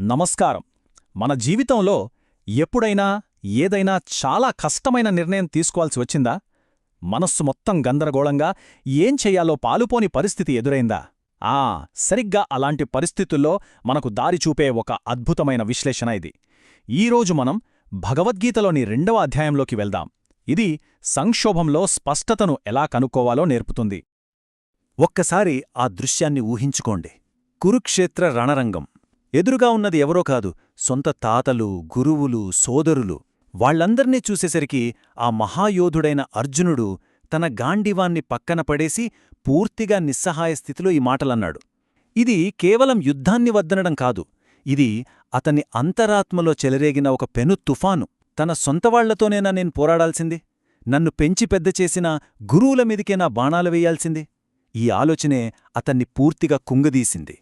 నమస్కారం. మన జీవితంలో ఎప్పుడైనా ఏదైనా చాలా కష్టమైన నిర్ణయం తీసుకోవాల్సి వచ్చిందా? మనస్సు మొత్తం గందరగోళంగా ఏం చెయ్యాలో పాలుపోని పరిస్థితి ఎదురైందా? ఆ సరిగ్గా అలాంటి పరిస్థితుల్లో మనకు దారి చూపే ఒక అద్భుతమైన విశ్లేషణ ఇది. ఈరోజు మనం భగవద్గీతలోని రెండవ అధ్యాయంలోకి వెళ్దాం. ఇది సంక్షోభంలో స్పష్టతను ఎలా కనుక్కోవాలో నేర్పుతుంది. ఒక్కసారి ఆ దృశ్యాన్ని ఊహించుకోండి. కురుక్షేత్ర రణరంగం. ఎదురుగా ఉన్నది ఎవరో కాదు సొంత తాతలు గురువులు సోదరులు. వాళ్ళందర్నీ చూసేసరికి ఆ మహాయోధుడైన అర్జునుడు తన గాండివాన్ని పక్కన పడేసి పూర్తిగా నిస్సహాయ స్థితిలో ఈ మాటలన్నాడు. ఇది కేవలం యుద్ధాన్ని వద్దనడం కాదు ఇది అతని అంతరాత్మలో చెలరేగిన ఒక పెను తుఫాను. తన సొంతవాళ్ళతోనేనా నేను పోరాడాల్సింది? నన్ను పెంచి పెద్ద చేసిన గురువుల మీదికేనా బాణాలు వేయాల్సింది? ఈ ఆలోచనే అతన్ని పూర్తిగా కుంగదీసింది.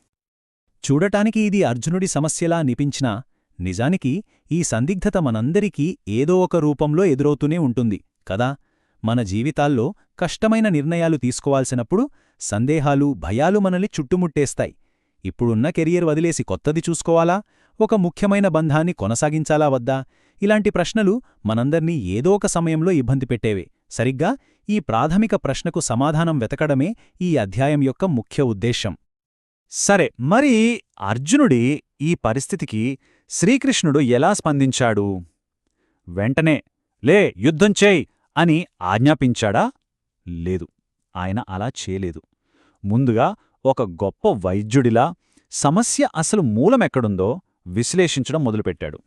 చూడటానికి ఇది అర్జునుడి సమస్యలా అనిపించినా నిజానికి ఈ సందిగ్ధత మనందరికీ ఏదో ఒక రూపంలో ఎదురవుతూనే ఉంటుంది కదా? మన జీవితాల్లో కష్టమైన నిర్ణయాలు తీసుకోవాల్సినప్పుడు సందేహాలు భయాలు మనల్ని చుట్టుముట్టేస్తాయి. ఇప్పుడున్న కెరియర్ వదిలేసి కొత్తది చూసుకోవాలా? ఒక ముఖ్యమైన బంధాన్ని కొనసాగించాలా వద్దా? ఇలాంటి ప్రశ్నలు మనందర్నీ ఏదో ఒక సమయంలో ఇబ్బంది పెట్టేవే. సరిగ్గా ఈ ప్రాథమిక ప్రశ్నకు సమాధానం వెతకడమే ఈ అధ్యాయం యొక్క ముఖ్య ఉద్దేశం సరే మరి అర్జునుడి ఈ పరిస్థితికి శ్రీకృష్ణుడు ఎలా స్పందించాడు? వెంటనే లే యుద్ధం చేయి అని ఆజ్ఞాపించాడా? లేదు ఆయన అలా చేయలేదు. ముందుగా ఒక గొప్ప వైద్యుడిలా సమస్య అసలు మూలమెక్కడుందో విశ్లేషించడం మొదలుపెట్టాడు.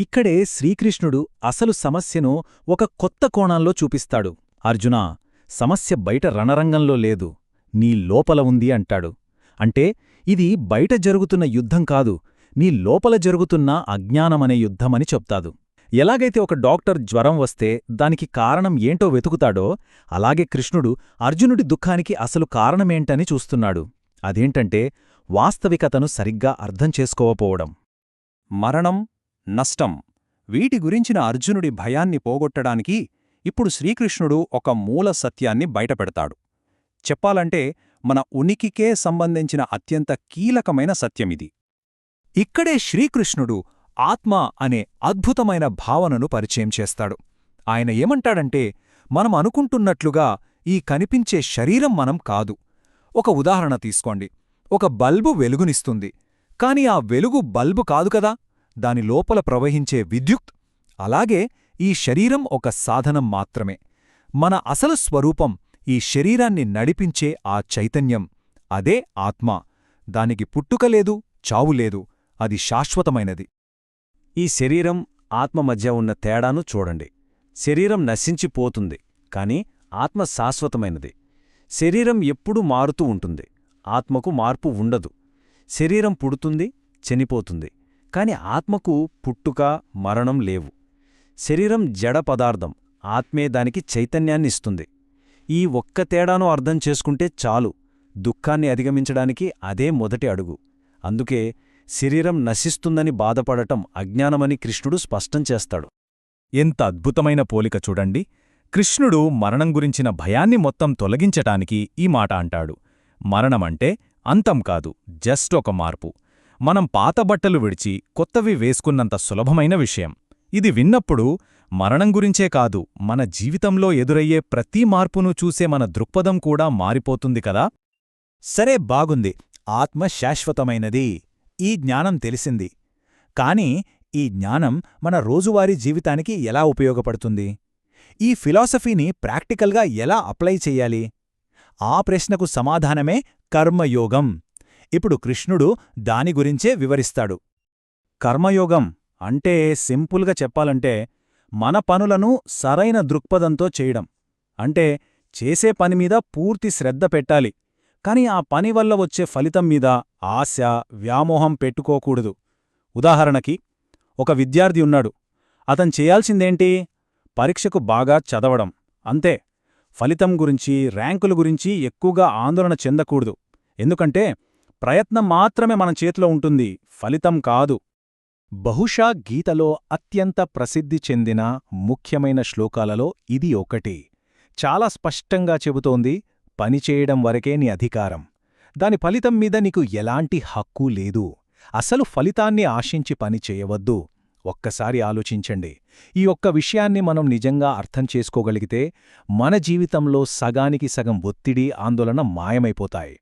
ఇక్కడే శ్రీకృష్ణుడు అసలు సమస్యను ఒక కొత్త కోణంలో చూపిస్తాడు. అర్జునా సమస్య బయట రణరంగంలో లేదు నీ లోపల ఉంది అంటాడు. అంటే ఇది బయట జరుగుతున్న యుద్ధం కాదు నీ లోపల జరుగుతున్న అజ్ఞానమనే యుద్ధమని చెప్తాదు. ఎలాగైతే ఒక డాక్టర్ జ్వరం వస్తే దానికి కారణం ఏంటో వెతుకుతాడో అలాగే కృష్ణుడు అర్జునుడి దుఃఖానికి అసలు కారణమేంటని చూస్తున్నాడు. అదేంటంటే వాస్తవికతను సరిగ్గా అర్థం చేసుకోవపోవడం మరణం నష్టం వీటి గురించిన అర్జునుడి భయాన్ని పోగొట్టడానికి ఇప్పుడు శ్రీకృష్ణుడు ఒక మూల సత్యాన్ని బయటపెడతాడు. చెప్పాలంటే మన ఉనికికే సంబంధించిన అత్యంత కీలకమైన సత్యమిది. ఇక్కడే శ్రీకృష్ణుడు ఆత్మ అనే అద్భుతమైన భావనను పరిచయం చేస్తాడు. ఆయన ఏమంటాడంటే మనం అనుకుంటున్నట్లుగా ఈ కనిపించే శరీరం మనం కాదు. ఒక ఉదాహరణ తీసుకోండి. ఒక బల్బు వెలుగునిస్తుంది. కాని ఆ వెలుగు బల్బు కాదు కదా? దాని లోపల ప్రవహించే విద్యుత్. అలాగే ఈ శరీరం ఒక సాధనం మాత్రమే. మన అసలు స్వరూపం ఈ శరీరాన్ని నడిపించే ఆ చైతన్యం అదే ఆత్మ. దానికి పుట్టుకలేదు చావులేదు అది శాశ్వతమైనది. ఈ శరీరం ఆత్మ మధ్య ఉన్న తేడాను చూడండి. శరీరం నశించిపోతుంది కాని ఆత్మ శాశ్వతమైనది. శరీరం ఎప్పుడూ మారుతూ ఉంటుంది ఆత్మకు మార్పు ఉండదు. శరీరం పుడుతుంది చనిపోతుంది కాని ఆత్మకు పుట్టుక మరణం లేవు. శరీరం జడ పదార్థం ఆత్మే దానికి చైతన్యాన్నిస్తుంది ఈ ఒక్క తేడాను అర్థం చేసుకుంటే చాలు. దుఃఖాన్ని అధిగమించడానికి అదే మొదటి అడుగు. అందుకే శరీరం నశిస్తుందని బాధపడటం అజ్ఞానమని కృష్ణుడు స్పష్టం చేస్తాడు. ఎంత అద్భుతమైన పోలిక చూడండి. కృష్ణుడు మరణం గురించిన భయాన్ని మొత్తం తొలగించటానికి ఈ మాట అంటాడు. మరణమంటే అంతం కాదు జస్ట్ ఒక మార్పు. మనం పాత బట్టలు విడిచి కొత్తవి వేసుకున్నంత సులభమైన విషయం. ఇది విన్నప్పుడు మరణం గురించే కాదు మన జీవితంలో ఎదురయ్యే ప్రతి మార్పును చూసే మన దృక్పథం కూడా మారిపోతుంది కదా? సరే బాగుంది. ఆత్మ శాశ్వతమైనది. ఈ జ్ఞానం తెలిసింది. కాని ఈ జ్ఞానం మన రోజువారీ జీవితానికి ఎలా ఉపయోగపడుతుంది? ఈ ఫిలాసఫీని ప్రాక్టికల్గా ఎలా అప్లై చెయ్యాలి ఆ ప్రశ్నకు సమాధానమే కర్మయోగం. ఇప్పుడు కృష్ణుడు దాని గురించే వివరిస్తాడు. కర్మయోగం అంటే సింపుల్గా చెప్పాలంటే మన పనులను సరైన దృక్పథంతో చేయడం. అంటే చేసే పనిమీద పూర్తి శ్రద్ధ పెట్టాలి. కాని ఆ పని వల్ల వచ్చే ఫలితం మీద ఆశ వ్యామోహం పెట్టుకోకూడదు. ఉదాహరణకి ఒక విద్యార్థి ఉన్నాడు. అతను చేయాల్సిందేంటి? పరీక్షకు బాగా చదవడం. అంతే. ఫలితం గురించి ర్యాంకుల గురించి ఎక్కువగా ఆందోళన చెందకూడదు. ఎందుకంటే ప్రయత్నం మాత్రమే మన చేతిలో ఉంటుంది. ఫలితం కాదు. బహుశా గీతలో అత్యంత ప్రసిద్ధి చెందిన ముఖ్యమైన శ్లోకాలలో ఇది ఒకటి. చాలా స్పష్టంగా చెబుతోంది పనిచేయడం వరకే నీ అధికారం. దాని ఫలితం మీద నీకు ఎలాంటి హక్కు లేదు. అసలు ఫలితాన్ని ఆశించి పని చేయవద్దు. ఒక్కసారి ఆలోచించండి. ఈ ఒక్క విషయాన్ని మనం నిజంగా అర్థం చేసుకోగలిగితే మన జీవితంలో సగానికి సగం ఒత్తిడి ఆందోళన మాయమైపోతాయి.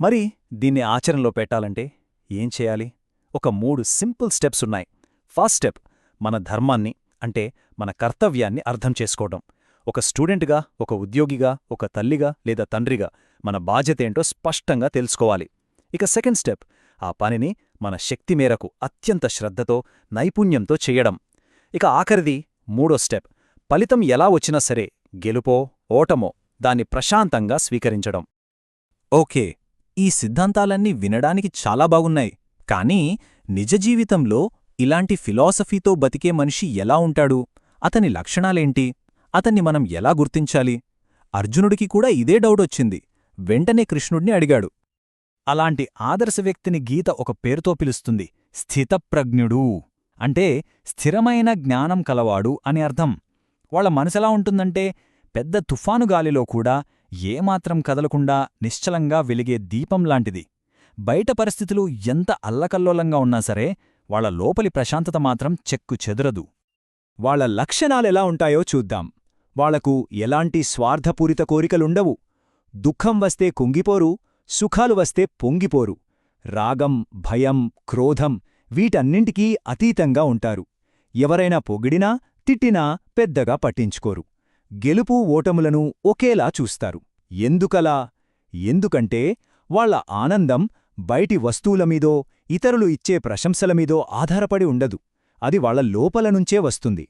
మరి దీన్ని ఆచరణలో పెట్టాలంటే ఏం చేయాలి? ఒక మూడు సింపుల్ స్టెప్స్ ఉన్నాయి. ఫస్ట్ స్టెప్ మన ధర్మాన్ని అంటే మన కర్తవ్యాన్ని అర్థం చేసుకోవడం. ఒక స్టూడెంట్గా ఒక ఉద్యోగిగా ఒక తల్లిగా లేదా తండ్రిగా మన బాధ్యతేంటో స్పష్టంగా తెలుసుకోవాలి. ఇక సెకండ్ స్టెప్ ఆ పనిని మన శక్తి మేరకు అత్యంత శ్రద్ధతో నైపుణ్యంతో చెయ్యడం ఇక ఆఖరిది మూడో స్టెప్ ఫలితం ఎలా వచ్చినా సరే గెలుపో ఓటమో దాన్ని ప్రశాంతంగా స్వీకరించడం. ఓకే ఈ సిద్ధాంతాలన్నీ వినడానికి చాలా బాగున్నాయి. కానీ నిజ జీవితంలో ఇలాంటి ఫిలాసఫీతో బతికే మనిషి ఎలా ఉంటాడు? అతని లక్షణాలేంటి? అతన్ని మనం ఎలా గుర్తించాలి? అర్జునుడికి కూడా ఇదే డౌటొచ్చింది వెంటనే కృష్ణుడిని అడిగాడు. అలాంటి ఆదర్శ వ్యక్తిని గీత ఒక పేరుతో పిలుస్తుంది. స్థితప్రజ్ఞుడు. అంటే స్థిరమైన జ్ఞానం కలవాడు అని అర్థం. వాళ్ళ మనసెలా ఉంటుందంటే పెద్ద తుఫాను గాలిలో కూడా ఏమాత్రం కదలకుండా నిశ్చలంగా వెలిగే దీపంలాంటిది బయట పరిస్థితులు ఎంత అల్లకల్లోలంగా ఉన్నా సరే వాళ్ళ లోపలి ప్రశాంతత మాత్రం చెక్కు చెదరదు. వాళ్ళ లక్షణాలెలా ఉంటాయో చూద్దాం. వాళ్ళకు ఎలాంటి స్వార్థపూరిత కోరికలుండవు. దుఃఖం వస్తే కుంగిపోరు సుఖాలు వస్తే పొంగిపోరు. రాగం భయం క్రోధం వీటన్నింటికీ అతీతంగా ఉంటారు. ఎవరైనా పొగిడినా తిట్టినా పెద్దగా పట్టించుకోరు. గెలుపు ఓటములను ఒకేలా చూస్తారు. ఎందుకలా? ఎందుకంటే వాళ్ళ ఆనందం బయటి వస్తువులమీదో ఇతరులు ఇచ్చే ప్రశంసలమీదో ఆధారపడి ఉండదు. అది వాళ్ళ లోపల నుంచే వస్తుంది.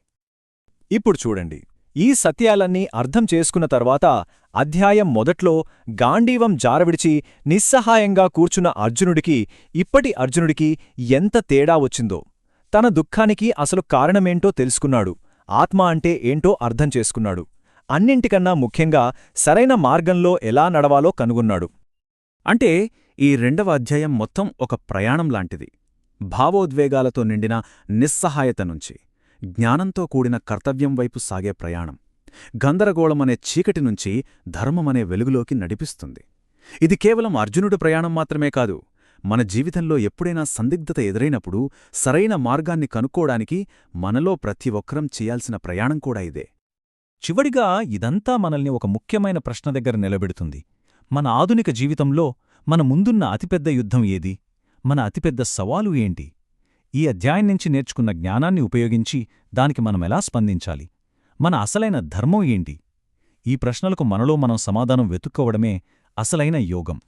ఇప్పుడు చూడండి. ఈ సత్యాలన్నీ అర్థం చేసుకున్న తర్వాత అధ్యాయం మొదట్లో గాంధీవం జారవిడిచి నిస్సహాయంగా కూర్చున్న అర్జునుడికి ఇప్పటి అర్జునుడికి ఎంత తేడా వచ్చిందో తన దుఃఖానికి అసలు కారణమేంటో తెలుసుకున్నాడు. ఆత్మ అంటే ఏంటో అర్థం చేసుకున్నాడు. అన్నింటికన్నా ముఖ్యంగా సరైన మార్గంలో ఎలా నడవాలో కనుగొన్నాడు. అంటే ఈ రెండవ అధ్యాయం మొత్తం ఒక ప్రయాణం లాంటిది. భావోద్వేగాలతో నిండిన నిస్సహాయత నుంచి జ్ఞానంతో కూడిన కర్తవ్యం వైపు సాగే ప్రయాణం గందరగోళమనే చీకటి నుంచి ధర్మమనే వెలుగులోకి నడిపిస్తుంది. ఇది కేవలం అర్జునుడి ప్రయాణం మాత్రమే కాదు మన జీవితంలో ఎప్పుడైనా సందిగ్ధత ఎదురైనప్పుడు సరైన మార్గాన్ని కనుక్కోడానికి మనలో ప్రతి ఒక్కరం చేయాల్సిన ప్రయాణం కూడా ఇదే. చివడిగా ఇదంతా మనల్ని ఒక ముఖ్యమైన ప్రశ్న దగ్గర నిలబెడుతుంది. మన ఆధునిక జీవితంలో మన ముందున్న అతిపెద్ద యుద్ధం ఏది? మన అతిపెద్ద సవాలు ఏంటి? ఈ అధ్యాయం నుంచి నేర్చుకున్న జ్ఞానాన్ని ఉపయోగించి దానికి మనమెలా స్పందించాలి? మన అసలైన ధర్మం ఏంటి? ఈ ప్రశ్నలకు మనలో మనం సమాధానం వెతుక్కోవడమే అసలైన యోగం.